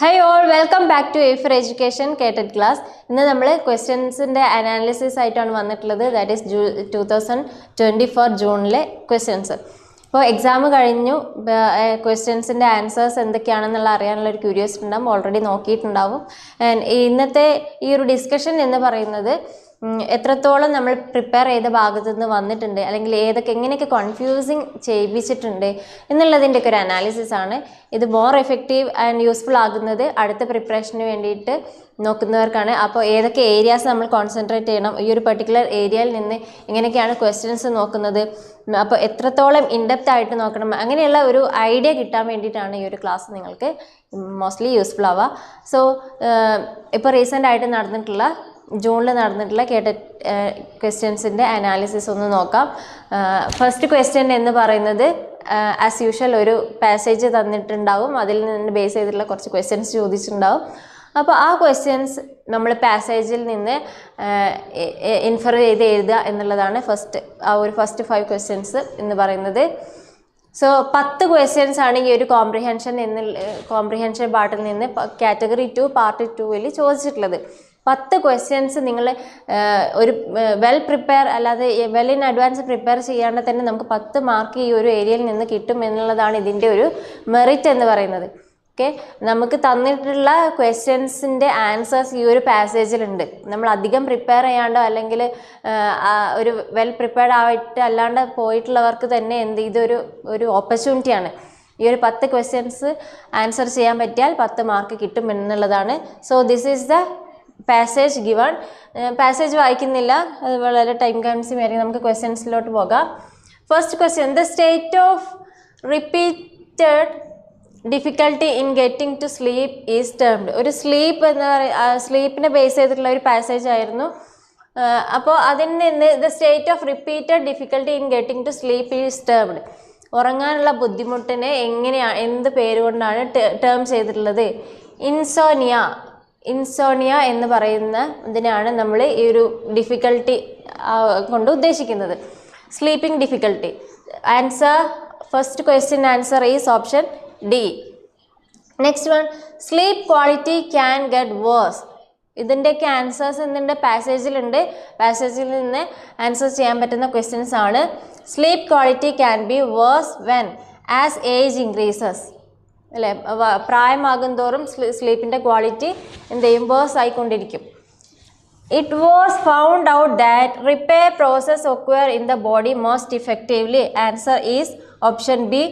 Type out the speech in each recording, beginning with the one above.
Hi all welcome back to A for education കേട്ടഡ് class ഇന്ന് നമ്മൾ ക്വസ്റ്റ്യൻസിന്റെ അനാലിസിസ് ആയിട്ടാണ് വന്നിട്ടുള്ളത്. ദാറ്റ് ഈസ് ജൂ ടു തൗസൻഡ് ട്വന്റി ഫോർ ജൂണിലെ ക്വസ്റ്റ്യൻസ് അപ്പോൾ എക്സാം കഴിഞ്ഞു ക്വസ്റ്റ്യൻസിന്റെ ആൻസേഴ്സ് എന്തൊക്കെയാണെന്നുള്ള അറിയാനുള്ള ഒരു ക്യൂരിയോസിറ്റി ഉണ്ടാവും. ഓൾറെഡി നോക്കിയിട്ടുണ്ടാവും. ഇന്നത്തെ ഈ ഒരു ഡിസ്കഷൻ എന്ന് പറയുന്നത് എത്രത്തോളം നമ്മൾ പ്രിപ്പയർ ചെയ്ത ഭാഗത്തു നിന്ന് വന്നിട്ടുണ്ട് അല്ലെങ്കിൽ ഏതൊക്കെ എങ്ങനെയൊക്കെ കൺഫ്യൂസിങ് ചെയ്യിപ്പിച്ചിട്ടുണ്ട് എന്നുള്ളതിന്റെയൊക്കെ ഒരു അനാലിസിസ് ആണ്. ഇത് മോർ എഫക്റ്റീവ് ആൻഡ് യൂസ്ഫുൾ ആകുന്നത് അടുത്ത പ്രിപ്പറേഷന് വേണ്ടിയിട്ട് നോക്കുന്നവർക്കാണ്. അപ്പോൾ ഏതൊക്കെ ഏരിയാസ് നമ്മൾ കോൺസെൻട്രേറ്റ് ചെയ്യണം ഈ ഒരു പെർട്ടിക്കുലർ ഏരിയയിൽ നിന്ന് എങ്ങനെയൊക്കെയാണ് ക്വസ്റ്റ്യൻസ് നോക്കുന്നത് അപ്പോൾ എത്രത്തോളം ഇൻഡെപ്ത് ആയിട്ട് നോക്കണം അങ്ങനെയുള്ള ഒരു ഐഡിയ കിട്ടാൻ വേണ്ടിയിട്ടാണ് ഈ ഒരു ക്ലാസ് നിങ്ങൾക്ക് മോസ്റ്റ്ലി യൂസ്ഫുൾ ആവുക. സോ ഇപ്പോൾ റീസെന്റ് ആയിട്ട് നടന്നിട്ടുള്ള ജൂണിൽ നടന്നിട്ടുള്ള കേട്ട ക്വസ്റ്റ്യൻസിന്റെ അനാലിസിസ് ഒന്ന് നോക്കാം. ഫസ്റ്റ് ക്വസ്റ്റ്യൻ എന്ന് പറയുന്നത് ആസ് യൂഷ്വൽ ഒരു പാസേജ് തന്നിട്ടുണ്ടാവും. അതിൽ നിന്ന് ബേസ് ചെയ്തിട്ടുള്ള കുറച്ച് ക്വസ്റ്റ്യൻസ് ചോദിച്ചിട്ടുണ്ടാവും. അപ്പോൾ ആ ക്വസ്റ്റ്യൻസ് നമ്മൾ പാസേജിൽ നിന്ന് ഇൻഫർ ചെയ്ത് എഴുതുക എന്നുള്ളതാണ് ഫസ്റ്റ് ആ ഒരു ഫസ്റ്റ് ഫൈവ് ക്വസ്റ്റ്യൻസ് എന്ന് പറയുന്നത്. സോ പത്ത് ക്വസ്റ്റ്യൻസ് ആണ് ഈ ഒരു കോംപ്രിഹെൻഷൻ എന്ന കോംപ്രിഹെൻഷൻ പാർട്ടിൽ നിന്ന് കാറ്റഗറി ടു പാർട്ട് ടുവിൽ ചോദിച്ചിട്ടുള്ളത്. പത്ത് ക്വസ്റ്റ്യൻസ് നിങ്ങൾ ഒരു വെൽ പ്രിപ്പയർ അല്ലാതെ വെൽ ഇൻ അഡ്വാൻസ് പ്രിപ്പയർ ചെയ്യാണ്ട് തന്നെ നമുക്ക് പത്ത് മാർക്ക് ഈ ഒരു ഏരിയയിൽ നിന്ന് കിട്ടും എന്നുള്ളതാണ് ഇതിന്റെ ഒരു മെറിറ്റ് എന്ന് പറയുന്നത്. ഓക്കെ നമുക്ക് തന്നിട്ടുള്ള ക്വസ്റ്റ്യൻസിന്റെ ആൻസേഴ്സ് ഈ ഒരു പാസേജിലുണ്ട് നമ്മൾ അധികം പ്രിപ്പയർ ചെയ്യാണ്ടോ അല്ലെങ്കിൽ ഒരു വെൽ പ്രിപ്പയർഡ് ആയിട്ട് അല്ലാണ്ട് പോയിട്ടുള്ളവർക്ക് തന്നെ എന്ത് ഇതൊരു ഒരു ഓപ്പർച്യൂണിറ്റിയാണ് ഈ ഒരു പത്ത് ക്വസ്റ്റ്യൻസ് ആൻസർ ചെയ്യാൻ പറ്റിയാൽ പത്ത് മാർക്ക് കിട്ടും എന്നുള്ളതാണ്. So this is the passage given passage വായിക്കുന്നില്ല. അത് വളരെ ടൈം കൺസ്യൂം ആയിരിക്കും. നമുക്ക് ക്വസ്റ്റ്യൻസിലോട്ട് പോകാം. First question the state of repeated difficulty in getting to sleep is termed ഒരു സ്ലീപ്പ് എന്ന് പറയുക സ്ലീപ്പിനെ ബേസ് ചെയ്തിട്ടുള്ള ഒരു പാസേജ് ആയിരുന്നു. അപ്പോൾ അതിൽ നിന്ന് the state of repeated difficulty in getting to sleep is termed ഉറങ്ങാനുള്ള ബുദ്ധിമുട്ടിനെ എങ്ങനെയാണ് എന്ത് പേരുകൊണ്ടാണ് ടേം ചെയ്തിട്ടുള്ളത്? ഇൻസോനിയ ഇൻസോണിയ എന്ന് പറയുന്ന ഇതിനാണ് നമ്മൾ ഈ ഒരു ഡിഫിക്കൽട്ടി കൊണ്ട് ഉദ്ദേശിക്കുന്നത്. Sleeping difficulty answer first question answer is option D next one sleep quality can get worse ഇതിന്റെയൊക്കെ ആൻസേഴ്സ് ഇതിന്റെ പാസേജിലുണ്ട് പാസേജിൽ നിന്ന് ആൻസർ ചെയ്യാൻ പറ്റുന്ന ക്വസ്റ്റ്യൻസ് ആണ്. Sleep quality can be worse when as age increases അല്ലേ? പ്രായമാകും തോറും സ്ലീപ്പിന്റെ ക്വാളിറ്റി എന്ത് ചെയ്യും? Worse ആയിക്കൊണ്ടിരിക്കും. It was found out that repair process acquire in the body most effectively answer is option B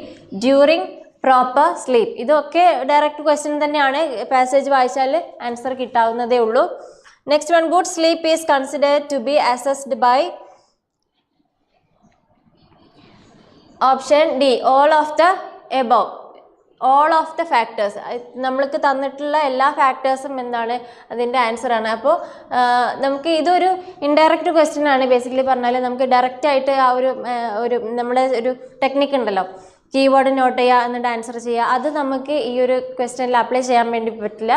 during proper sleep ഇതൊക്കെ direct question തന്നെയാണ്. Passage വായിച്ചാൽ answer കിട്ടാവുന്നതേ ഉള്ളൂ. Next one good sleep is considered to be assessed by option D all of the above all of the factors നമ്മൾക്ക് തന്നിട്ടുള്ള എല്ലാ ഫാക്ടേഴ്സും എന്താണ് അതിന്റെ ആൻസറാണ് അപ്പോൾ നമുക്ക് ഇതൊരു ഇൻഡയറക്റ്റ് ക്വസ്റ്റ്യൻ ആണ്. ബേസിക്കലി പറഞ്ഞാൽ നമുക്ക് ഡയറക്റ്റ് ആയിട്ട് ആ ഒരു ഒരു നമ്മുടെ ഒരു ടെക്നിക്ക് ഉണ്ടല്ലോ. കീവേഡ് നോട്ട് ചെയ്യുക എന്നിട്ട് ആൻസർ ചെയ്യുക. അത് നമുക്ക് ഈ ഒരു ക്വസ്റ്റ്യനിൽ അപ്ലൈ ചെയ്യാൻ വേണ്ടി പറ്റില്ല.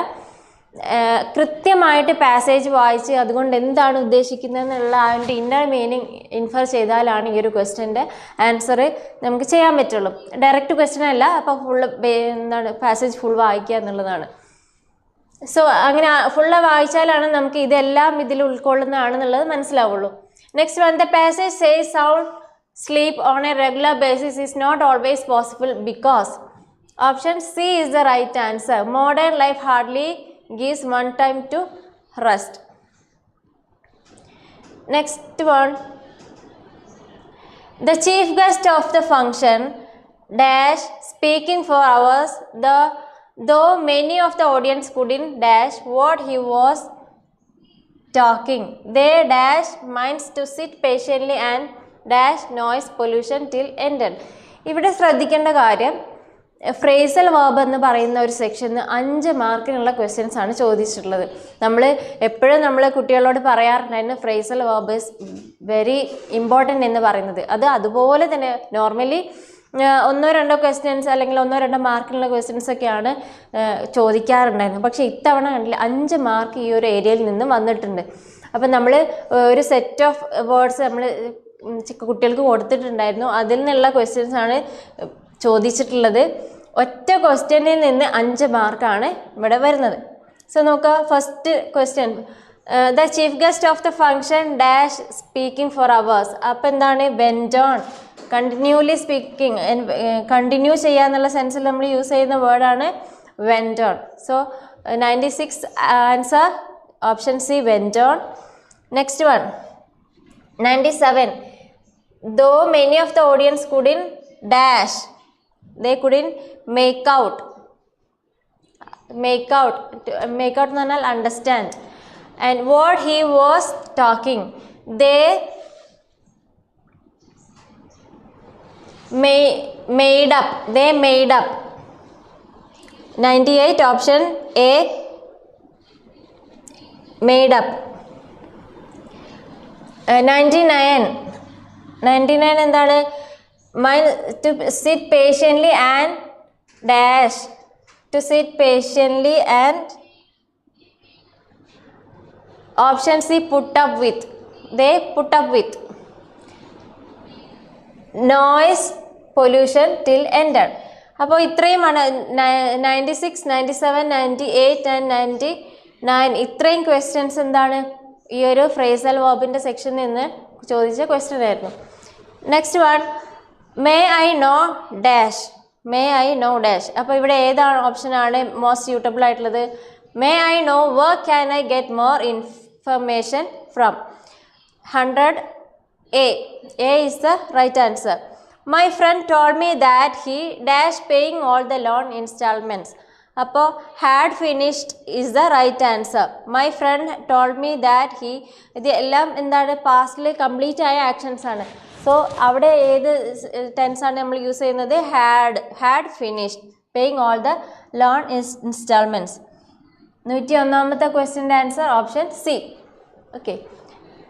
കൃത്യമായിട്ട് പാസേജ് വായിച്ച് അതുകൊണ്ട് എന്താണ് ഉദ്ദേശിക്കുന്നത് എന്നുള്ള അതിന്റെ ഇന്നർ മീനിങ് ഇൻഫർ ചെയ്താലാണ് ഈ ഒരു ക്വസ്റ്റ്യന്റെ ആൻസർ നമുക്ക് ചെയ്യാൻ പറ്റുള്ളൂ. ഡയറക്റ്റ് ക്വസ്റ്റ്യൻ അല്ല അപ്പോൾ ഫുള്ള് എന്താണ് പാസേജ് ഫുൾ വായിക്കുക എന്നുള്ളതാണ്. സോ അങ്ങനെ ഫുള്ള് വായിച്ചാലാണ് നമുക്ക് ഇതെല്ലാം ഇതിൽ ഉൾക്കൊള്ളുന്നതാണെന്നുള്ളത് മനസ്സിലാവുള്ളൂ. Next one the passage say sound sleep on a regular basis is not always possible because option C is the right answer modern life hardly gives one time to rest. Next one. The chief guest of the function dash speaking for hours the though many of the audience couldn't dash what he was talking they dash minds to sit patiently and dash noise pollution till ended ഇവിടെ ശ്രദ്ധിക്കേണ്ട കാര്യം phrasal verb എന്ന് പറയുന്ന ഒരു സെക്ഷനിൽ അഞ്ച് മാർക്കിനുള്ള questions ആണ് ചോദിച്ചിട്ടുള്ളത്. നമ്മൾ എപ്പോഴും നമ്മൾ കുട്ടികളോട് പറയാറുണ്ടായിരുന്നു phrasal verb is very important എന്ന് പറയുന്നത്. അത് അതുപോലെ തന്നെ നോർമലി ഒന്നോ രണ്ടോ ക്വസ്റ്റ്യൻസ് അല്ലെങ്കിൽ ഒന്നോ രണ്ടോ മാർക്കിനുള്ള ക്വസ്റ്റ്യൻസ് ഒക്കെയാണ് ഏഹ്, ചോദിക്കാറുണ്ടായിരുന്നത് പക്ഷേ ഇത്തവണ കണ്ടില്ല അഞ്ച് മാർക്ക് ഈ ഒരു ഏരിയയിൽ നിന്ന് വന്നിട്ടുണ്ട്. അപ്പം നമ്മൾ ഒരു സെറ്റ് ഓഫ് വേർഡ്സ് നമ്മൾ കുട്ടികൾക്ക് കൊടുത്തിട്ടുണ്ടായിരുന്നു. അതിൽ നിന്നുള്ള ക്വസ്റ്റ്യൻസ് ആണ് ചോദിച്ചിട്ടുള്ളത് ഒറ്റ ക്വസ്റ്റ്യനിൽ നിന്ന് അഞ്ച് മാർക്കാണ് ഇവിടെ വരുന്നത്. സോ നോക്കുക first question the chief guest of the function dash speaking for hours അപ്പോൾ എന്താണ്? Went on continuously speaking continue ചെയ്യാന്നുള്ള സെൻസിൽ നമ്മൾ യൂസ് ചെയ്യുന്ന വേർഡാണ് went on so ninety six answer option C went on next one ninety seven though many of the audience couldn't dash they couldn't make out make out make out എന്ന് പറഞ്ഞാൽ understand and what he was talking they made up they made up ninety eight option A made up ninety nine ninety nine എന്താണ്? My to sit patiently and dash to sit patiently and option C put up with they put up with noise pollution till end അപ്പോൾ ഇത്രയുമാണ് ninety six ninety seven ninety eight and ninety nine ഇത്രയും questions എന്താണ്? ഈ ഒരു phrasal വോബിന്റെ സെക്ഷനിൽ നിന്ന് ചോദിച്ച question ആയിരുന്നു. Next one may I know dash may I know dash അപ്പോൾ ഇവിടെ ഏതാണ് ഓപ്ഷനാണ് മോസ്റ്റ് സ്യൂട്ടബിൾ ആയിട്ടുള്ളത്? May I know work can I get more information from hundred a a is the right answer my friend told me that he dash paying all the loan instalments അപ്പോൾ had finished is the right answer my friend told me that he ഇത് എല്ലാം എന്താണ് പാസ്റ്റിൽ complete ആയ actions ആണ്. So അവിടെ ഏത് ടെൻസാണ് നമ്മൾ യൂസ് ചെയ്യുന്നത്? Had had finished paying all the loan instalments നൂറ്റി ഒന്നാമത്തെ ക്വസ്റ്റ്യന്റെ answer option C okay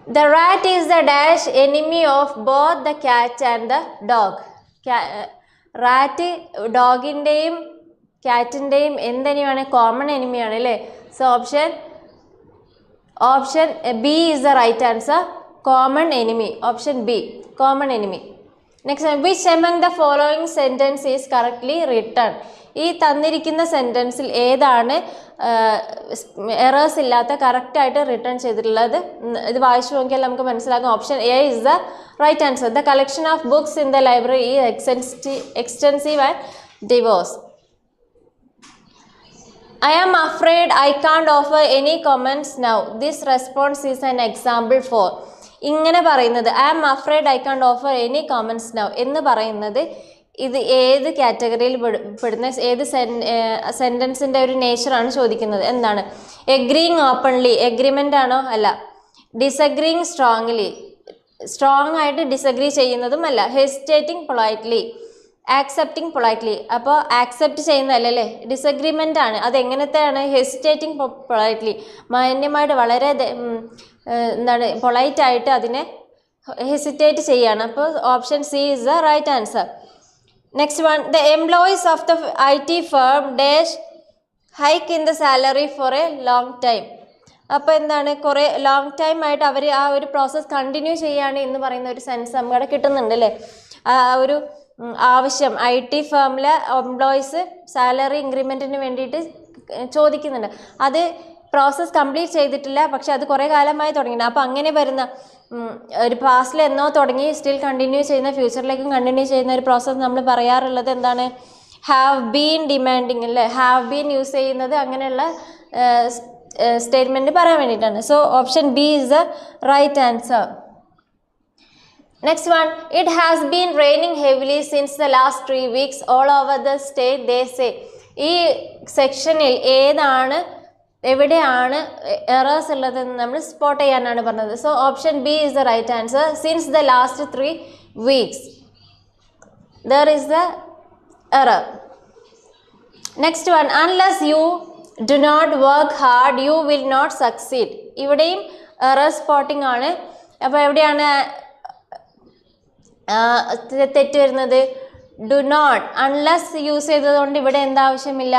the rat is the dash enemy of both the cat and the dog rat ഡോഗിന്റെയും ക്യാറ്റിന്റെയും എന്തെനിമാണ് കോമൺ എനിമിയാണ് അല്ലേ? So option option B is the right answer common enemy option B common enemy next which among the following sentence is correctly written ഈ തന്നിരിക്കുന്ന സെന്റൻസിൽ ഏതാണ് errors ഇല്ലാത്ത കറക്റ്റായിട്ട് return ചെയ്തിട്ടുള്ളത്? ഇത് വായിച്ചു നോക്കിയാൽ നമുക്ക് മനസ്സിലാക്കാം option A is the right answer the collection of books in the library ഈ എക്സ്റ്റൻസി extensive and divorce I am afraid I can't offer any comments now this response is an example for. ഇങ്ങനെ പറയുന്നത് I am afraid I can't offer any comments now എന്ന് പറയുന്നത് ഇത് ഏത് കാറ്റഗറിയിൽ പെടുന്ന ഏത് സെന്റൻസിന്റെ ഒരു നേച്ചറാണ് ചോദിക്കുന്നത്. എന്താണ്? എഗ്രീങ് ഓപ്പൺലി എഗ്രിമെന്റ് ആണോ? അല്ല. ഡിസഗ്രീങ് സ്ട്രോങ്ലി സ്ട്രോങ് ആയിട്ട് ഡിസഗ്രി ചെയ്യുന്നതും അല്ല ഹെസിറ്റേറ്റിംഗ് പൊളൈറ്റ്ലി ആക്സെപ്റ്റിംഗ് പൊളൈറ്റ്ലി അപ്പോൾ ആക്സെപ്റ്റ് ചെയ്യുന്നതല്ലേ? ഡിസഗ്രിമെന്റ് ആണ്. അതെങ്ങനത്തെയാണ്? ഹെസിറ്റേറ്റിംഗ് പൊളൈറ്റ്ലി മാന്യമായിട്ട് വളരെ എന്താണ് പൊളൈറ്റ് ആയിട്ട് അതിനെ ഹെസിറ്റേറ്റ് ചെയ്യാണ്. അപ്പോൾ option C is the right answer next one the employees of the I T firm dash hike in the salary for a long time അപ്പോൾ എന്താണ് കുറേ ലോങ് ടൈം ആയിട്ട് അവർ ആ ഒരു പ്രോസസ്സ് കണ്ടിന്യൂ ചെയ്യുകയാണ് എന്ന് പറയുന്ന ഒരു സെൻസ് നമ്മുടെ കിട്ടുന്നുണ്ട് അല്ലേ ആ ഒരു ആവശ്യം. ഐ ടി ഫേമിലെ എംപ്ലോയീസ് സാലറി ഇൻക്രിമെന്റിന് വേണ്ടിയിട്ട് ചോദിക്കുന്നുണ്ട്. അത് പ്രോസസ്സ് കംപ്ലീറ്റ് ചെയ്തിട്ടില്ല പക്ഷെ അത് കുറേ കാലമായി തുടങ്ങിയിട്ടുണ്ട്. അപ്പോൾ അങ്ങനെ വരുന്ന ഒരു പാസ്റ്റിൽ എന്നോ തുടങ്ങി സ്റ്റിൽ കണ്ടിന്യൂ ചെയ്യുന്ന ഫ്യൂച്ചറിലേക്കും കണ്ടിന്യൂ ചെയ്യുന്ന ഒരു പ്രോസസ്സ് നമ്മൾ പറയാറുള്ളത് എന്താണ്? ഹാവ് ബീൻ ഡിമാൻഡിങ് അല്ലേ ഹാവ് ബീൻ യൂസ് ചെയ്യുന്നത് അങ്ങനെയുള്ള സ്റ്റേറ്റ്മെന്റ് പറയാൻ വേണ്ടിയിട്ടാണ്. So option B is the right answer next one it has been raining heavily since the last three weeks all over the state they say ഈ സെക്ഷനിൽ ഏതാണ് എവിടെയാണ് errors ഉള്ളതെന്ന് നമ്മൾ സ്പോട്ട് ചെയ്യാനാണ് പറഞ്ഞത്. So option B is the right answer since the last three weeks there is the error next one unless you do not work hard you will not succeed ഇവിടെയും error spotting ആണ്. അപ്പോൾ എവിടെയാണ് തെറ്റ് വരുന്നത് do not unless use ചെയ്തതുകൊണ്ട് ഇവിടെ എന്താ ആവശ്യമില്ല?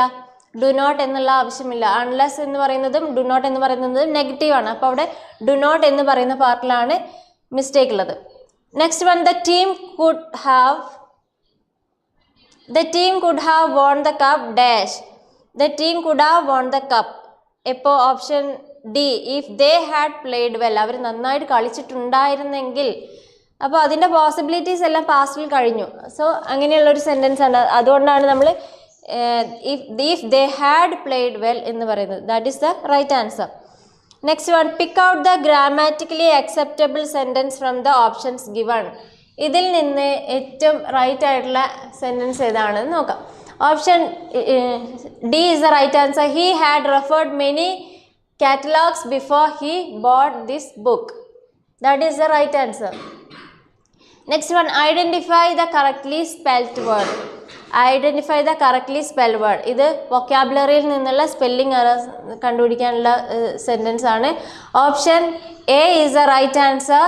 ഡു നോട്ട് എന്നുള്ള ആവശ്യമില്ല. അൺലെസ് എന്ന് പറയുന്നതും ഡു നോട്ട് എന്ന് പറയുന്നതും നെഗറ്റീവാണ് അപ്പോൾ അവിടെ ഡു നോട്ട് എന്ന് പറയുന്ന പാർട്ടിലാണ് മിസ്റ്റേക്ക് ഉള്ളത്. Next one the team could have the team could have won the cup dash the team could have won the cup ഇപ്പോൾ option D if they had played well അവർ നന്നായിട്ട് കളിച്ചിട്ടുണ്ടായിരുന്നെങ്കിൽ അപ്പോൾ അതിന്റെ possibilities എല്ലാം പാസ്റ്റിൽ കഴിഞ്ഞു. സോ അങ്ങനെയുള്ളൊരു sentence ആണ്. അതുകൊണ്ടാണ് നമ്മൾ if if they had played well എന്ന് പറയുന്നത്. That is the right answer next one pick out the grammatically acceptable sentence from the options given ഇതിൽ നിന്ന് ഏറ്റവും റൈറ്റ് ആയിട്ടുള്ള സെന്റൻസ് ഏതാണെന്ന് നോക്കാം. Option D is the right answer he had referred many catalogues before he bought this book that is the right answer next one identify the correctly spelled word identify the correctly spell word ഇത് വൊക്കാബുലറിയിൽ നിന്നുള്ള spelling errors കണ്ടുപിടിക്കാനുള്ള sentence ആണ്. Option A is the right answer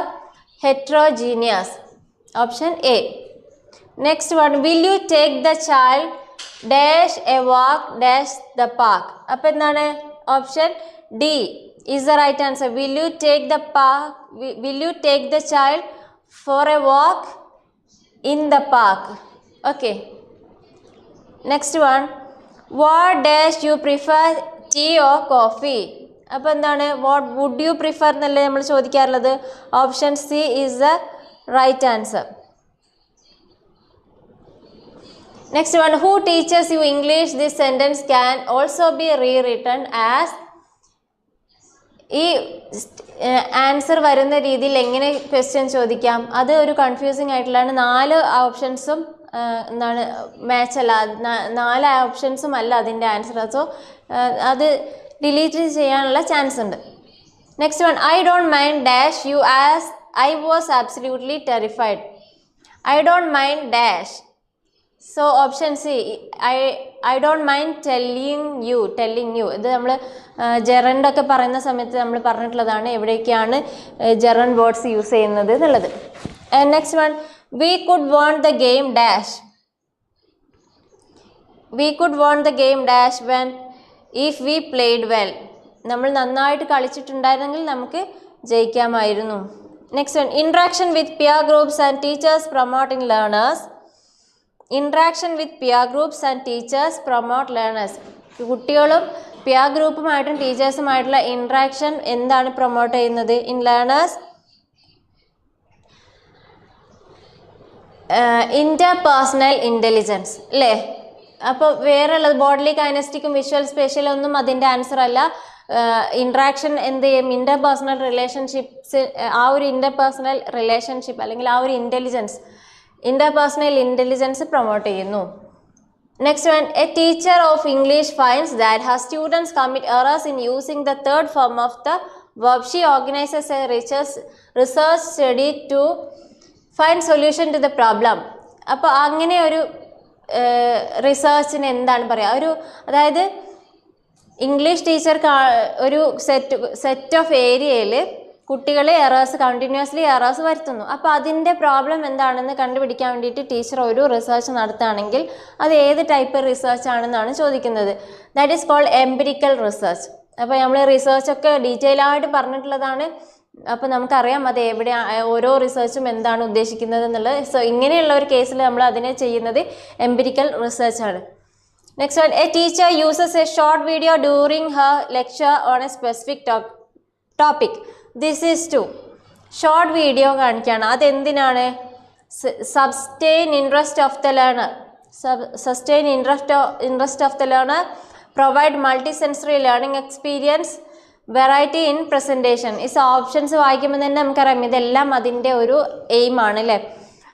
heterogeneous option A next one will you take the child dash a walk dash the park അപ്പം എന്താണ് option D is the right answer will you take the park will you take the child for a walk in the park okay next one what dash you prefer tea or coffee അപ്പോൾ എന്താണ്? What would you prefer എന്നല്ലേ നമ്മൾ ചോദിക്കാറുള്ളത്? Option C is the right answer next one who teaches you English this sentence can also be rewritten as ഈ answer വരുന്ന രീതിയിൽ എങ്ങനെ question ചോദിക്കാം? അത് ഒരു കൺഫ്യൂസിങ് ആയിട്ടുള്ളതാണ്. നാല് ഓപ്ഷൻസും എന്താണ് മാച്ച് അല്ല. നാല് ഓപ്ഷൻസും അല്ല അതിന്റെ ആൻസർ സോ അത് ഡിലീറ്റ് ചെയ്യാനുള്ള ചാൻസ് ഉണ്ട്. Next one I don't mind dash you as I was absolutely terrified I don't mind dash so option C I I don't mind telling you telling you ഇത് നമ്മൾ gerund ഒക്കെ പറയുന്ന സമയത്ത് നമ്മൾ പറഞ്ഞിട്ടുള്ളതാണ് എവിടേക്കാണ് ജെറൺ വേർഡ്സ് യൂസ് ചെയ്യുന്നത് എന്നുള്ളത്. Next one we could won the game dash we could won the game dash when if we played well നമ്മൾ നന്നായിട്ട് കളിച്ചിട്ടുണ്ടായിരുന്നെങ്കിൽ നമുക്ക് ജയിക്കാമായിരുന്നു. Next one interaction with peer groups and teachers promoting learners interaction with peer groups and teachers promote learners കുട്ടികളും peer ഗ്രൂപ്പുമായിട്ടും ടീച്ചേഴ്സുമായിട്ടുള്ള interaction എന്താണ് promote ചെയ്യുന്നത്? In learners interpersonal intelligence അല്ലേ അപ്പോൾ വേറെ ഉള്ളത് ബോഡിലി കൈനസ്റ്റിക്കും വിഷ്വൽ സ്പേഷ്യലും ഒന്നും അതിന്റെ ആൻസർ അല്ല. ഇൻട്രാക്ഷൻ എന്ത് ചെയ്യും? ഇന്റർ പേഴ്സണൽ റിലേഷൻഷിപ്സ് ആ ഒരു ഇന്റർ പേഴ്സണൽ റിലേഷൻഷിപ്പ് അല്ലെങ്കിൽ ആ ഒരു intelligence interpersonal intelligence promote ചെയ്യുന്നു. Next one a teacher of English finds that her students commit errors in using the third form of the verb. She organizes a research research study to find solution to the problem അപ്പോൾ അങ്ങനെ ഒരു റിസേർച്ചിന് എന്താണ് പറയുക ഒരു അതായത് English ടീച്ചർക്ക് ഒരു set set of ഏരിയയിൽ കുട്ടികൾ എറേഴ്സ് കണ്ടിന്യൂസ്ലി എറേഴ്സ് വരുത്തുന്നു. അപ്പോൾ അതിന്റെ പ്രോബ്ലം എന്താണെന്ന് കണ്ടുപിടിക്കാൻ വേണ്ടിയിട്ട് ടീച്ചർ ഒരു റിസർച്ച് നടത്തുകയാണെങ്കിൽ അത് ഏത് ടൈപ്പ് റിസർച്ച് ആണെന്നാണ് ചോദിക്കുന്നത്. That is called empirical research അപ്പോൾ നമ്മൾ റിസർച്ചൊക്കെ ഡീറ്റെയിൽ ആയിട്ട് പറഞ്ഞിട്ടുള്ളതാണ്. അപ്പോൾ നമുക്കറിയാം അത് എവിടെ ഓരോ റിസർച്ചും എന്താണ് ഉദ്ദേശിക്കുന്നത് എന്നുള്ളത്. സോ ഇങ്ങനെയുള്ള ഒരു കേസിൽ നമ്മൾ അതിനെ ചെയ്യുന്നത് എംപിരിക്കൽ റിസർച്ച് ആണ്. Next one a teacher uses a short video during her lecture on a specific topic this is to short video കാണിക്കുകയാണ് അതെന്തിനാണ്? Sustain interest of the learner sustain interest interest of the learner provide multisensory learning experience variety in presentation ഈ options വായിക്കുമ്പോൾ തന്നെ നമുക്കറിയാം. ഇതെല്ലാം അതിന്റെ ഒരു aim ആണ് അല്ലേ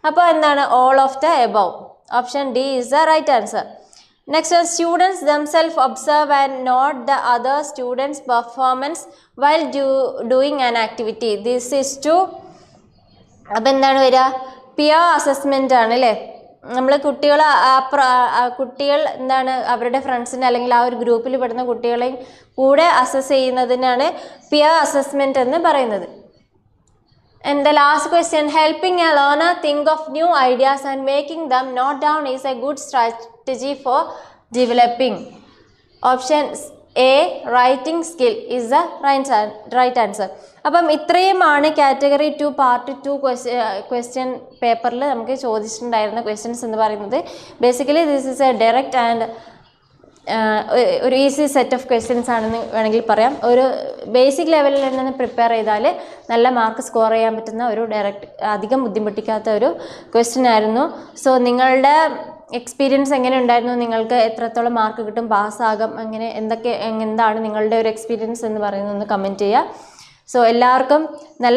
അപ്പോൾ എന്താണ്? All of the above option D is the right answer next students themselves observe and note the other students performance while do doing an activity this is to അപ്പം എന്താണ് വരിക? പിയർ അസസ്മെന്റ് ആണ് അല്ലേ? നമ്മൾ കുട്ടികൾ കുട്ടികൾ എന്താണ് അവരുടെ ഫ്രണ്ട്സിനെ അല്ലെങ്കിൽ ആ ഒരു ഗ്രൂപ്പിൽ പെടുന്ന കുട്ടികളെയും കൂടെ അസസ് ചെയ്യുന്നതിനാണ് പിയർ അസസ്മെന്റ് എന്ന് പറയുന്നത്. And the last question helping a learner think of new ideas and making them note down is a good strategy for developing. Option A, writing skill is the right answer. അപ്പം ഇത്രയുമാണ് category two part two question പേപ്പറിൽ നമുക്ക് ചോദിച്ചിട്ടുണ്ടായിരുന്ന questions എന്ന് പറയുന്നത് basically this is a direct and ഒരു easy set of questions ആണെന്ന് വേണമെങ്കിൽ പറയാം. ഒരു ബേസിക് ലെവലിൽ നിന്ന് പ്രിപ്പയർ ചെയ്താൽ നല്ല മാർക്ക് സ്കോർ ചെയ്യാൻ പറ്റുന്ന ഒരു ഡയറക്റ്റ് അധികം ബുദ്ധിമുട്ടിക്കാത്ത ഒരു ക്വസ്റ്റ്യൻ ആയിരുന്നു. സോ നിങ്ങളുടെ എക്സ്പീരിയൻസ് എങ്ങനെ ഉണ്ടായിരുന്നു നിങ്ങൾക്ക് എത്രത്തോളം മാർക്ക് കിട്ടും? പാസ്സാകും അങ്ങനെ എന്തൊക്കെ എന്താണ് നിങ്ങളുടെ ഒരു എക്സ്പീരിയൻസ് എന്ന് പറയുന്നത്? ഒന്ന് കമന്റ് ചെയ്യുക. സോ എല്ലാവർക്കും നല്ല